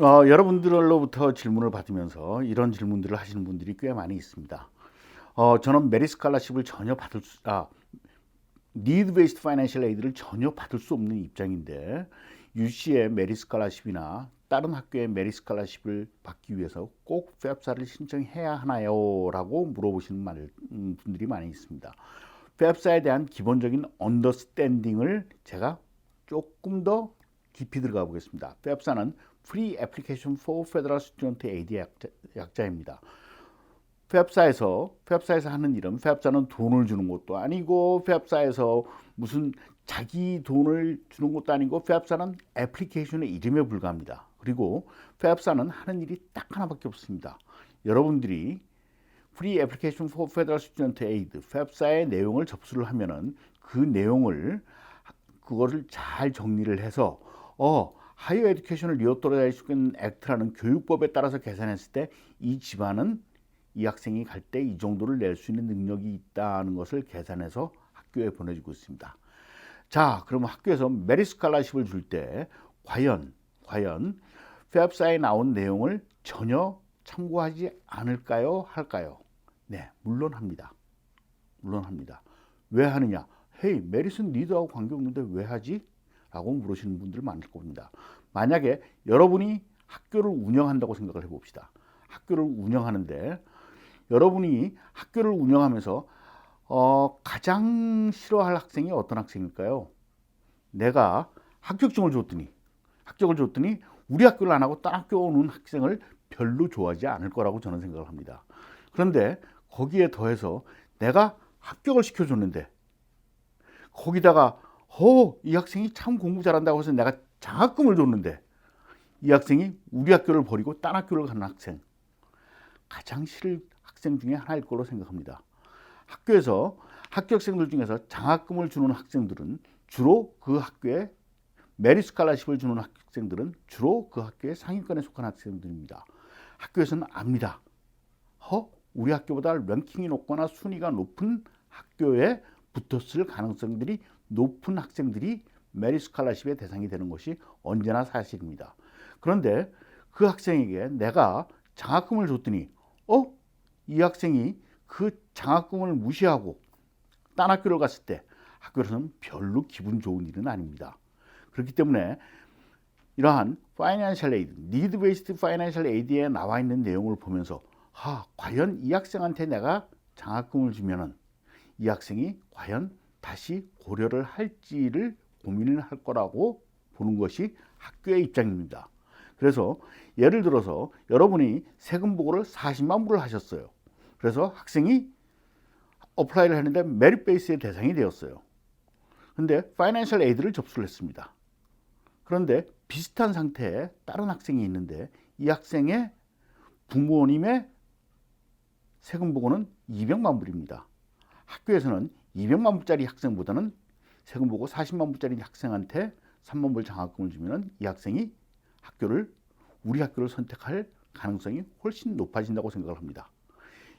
어, 여러분들로부터 질문을 받으면서 이런 질문들을 하시는 분들이 꽤 많이 있습니다. 어, 저는 메리 스칼라십을 전혀 받을 수, 아, 니드 베이스드 파이낸셜 에이드를 전혀 받을 수 없는 입장인데 UC의 메리 스칼라십이나 다른 학교의 메리 스칼라십을 받기 위해서 꼭 팹사를 신청해야 하나요? 라고 물어보시는 말, 음, 분들이 많이 있습니다. 팹사에 대한 기본적인 언더스탠딩을 제가 조금 더 깊이 들어가 보겠습니다. 팹사는 Free Application for Federal Student Aid 약자, 약자 입니다. 팹사에서 팹사에서 하는 일은 팹사는 돈을 주는 것도 아니고 팹사에서 무슨 자기 돈을 주는 것도 아니고 팹사는 애플리케이션의 이름에 불과합니다. 그리고 팹사는 하는 일이 딱 하나밖에 없습니다. 여러분들이 Free Application for Federal Student Aid 팹사의 내용을 접수를 하면은 그 내용을 그거를 잘 정리를 해서 어 하이어 에듀케이션을 리오토라이즈는 액트라는 교육법에 따라서 계산했을 때 이 집안은 이 학생이 갈 때 이 정도를 낼 수 있는 능력이 있다는 것을 계산해서 학교에 보내주고 있습니다. 자, 그러면 학교에서 메리 스칼라십을 줄 때 과연 과연 팹사에 나온 내용을 전혀 참고하지 않을까요? 할까요? 네, 물론 합니다. 물론 합니다. 왜 하느냐? 헤이, 메리슨 리더하고 관계없는데 왜 하지? 라고 물으시는 분들 많을 겁니다. 만약에 여러분이 학교를 운영한다고 생각을 해봅시다. 학교를 운영하는데 여러분이 학교를 운영하면서 어, 가장 싫어할 학생이 어떤 학생일까요? 내가 합격증을 줬더니 합격을 줬더니 우리 학교를 안 하고 딴 학교 오는 학생을 별로 좋아하지 않을 거라고 저는 생각을 합니다. 그런데 거기에 더해서 내가 합격을 시켜줬는데 거기다가 어, 이 학생이 참 공부 잘한다고 해서 내가 장학금을 줬는데 이 학생이 우리 학교를 버리고 딴 학교를 가는 학생 가장 싫을 학생 중에 하나일 거로 생각합니다. 학교에서 합격생들 중에서 장학금을 주는 학생들은 주로 그 학교에 메리 스칼라십을 주는 학생들은 주로 그 학교의 상위권에 속한 학생들입니다. 학교에서는 압니다. 허, 우리 학교보다 랭킹이 높거나 순위가 높은 학교에 붙었을 가능성들이 높은 학생들이 메리 스칼라십의 대상이 되는 것이 언제나 사실입니다. 그런데 그 학생에게 내가 장학금을 줬더니 어? 이 학생이 그 장학금을 무시하고 딴 학교를 갔을 때 학교에서는 별로 기분 좋은 일은 아닙니다. 그렇기 때문에 이러한 파이낸셜 에이드, 니드 베이스드 파이낸셜 에이드에 나와 있는 내용을 보면서 아, 과연 이 학생한테 내가 장학금을 주면은 이 학생이 과연 다시 고려를 할지를 고민을 할 거라고 보는 것이 학교의 입장입니다. 그래서 예를 들어서 여러분이 세금 보고를 40만 불을 하셨어요. 그래서 학생이 어플라이를 했는데 메리 베이스의 대상이 되었어요. 근데 파이낸셜 에이드를 접수를 했습니다. 그런데 비슷한 상태에 다른 학생이 있는데 이 학생의 부모님의 세금 보고는 200만 불입니다. 학교에서는 200만 불짜리 학생보다는 세금 보고 40만 불짜리 학생한테 3만 불 장학금을 주면은 이 학생이 학교를 우리 학교를 선택할 가능성이 훨씬 높아진다고 생각을 합니다.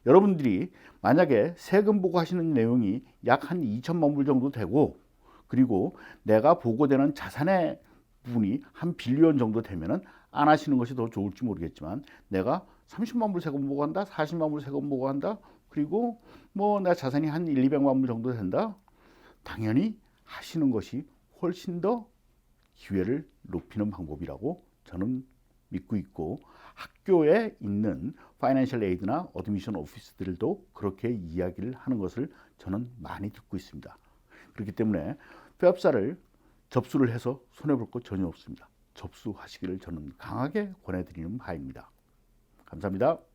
여러분들이 만약에 세금 보고 하시는 내용이 약 한 2천만 불 정도 되고 그리고 내가 보고되는 자산의 부분이 한 빌리언 정도 되면은 안 하시는 것이 더 좋을지 모르겠지만 내가 30만 불 세금 보고한다, 40만 불 세금 보고한다, 그리고 뭐내 자산이 한 1, 200만 불 정도 된다. 당연히 하시는 것이 훨씬 더 기회를 높이는 방법이라고 저는 믿고 있고 학교에 있는 파이낸셜 에이드나 어드미션 오피스들도 그렇게 이야기를 하는 것을 저는 많이 듣고 있습니다. 그렇기 때문에 폐업사를 접수를 해서 손해볼 것 전혀 없습니다. 접수하시기를 저는 강하게 권해드리는 바입니다. 감사합니다.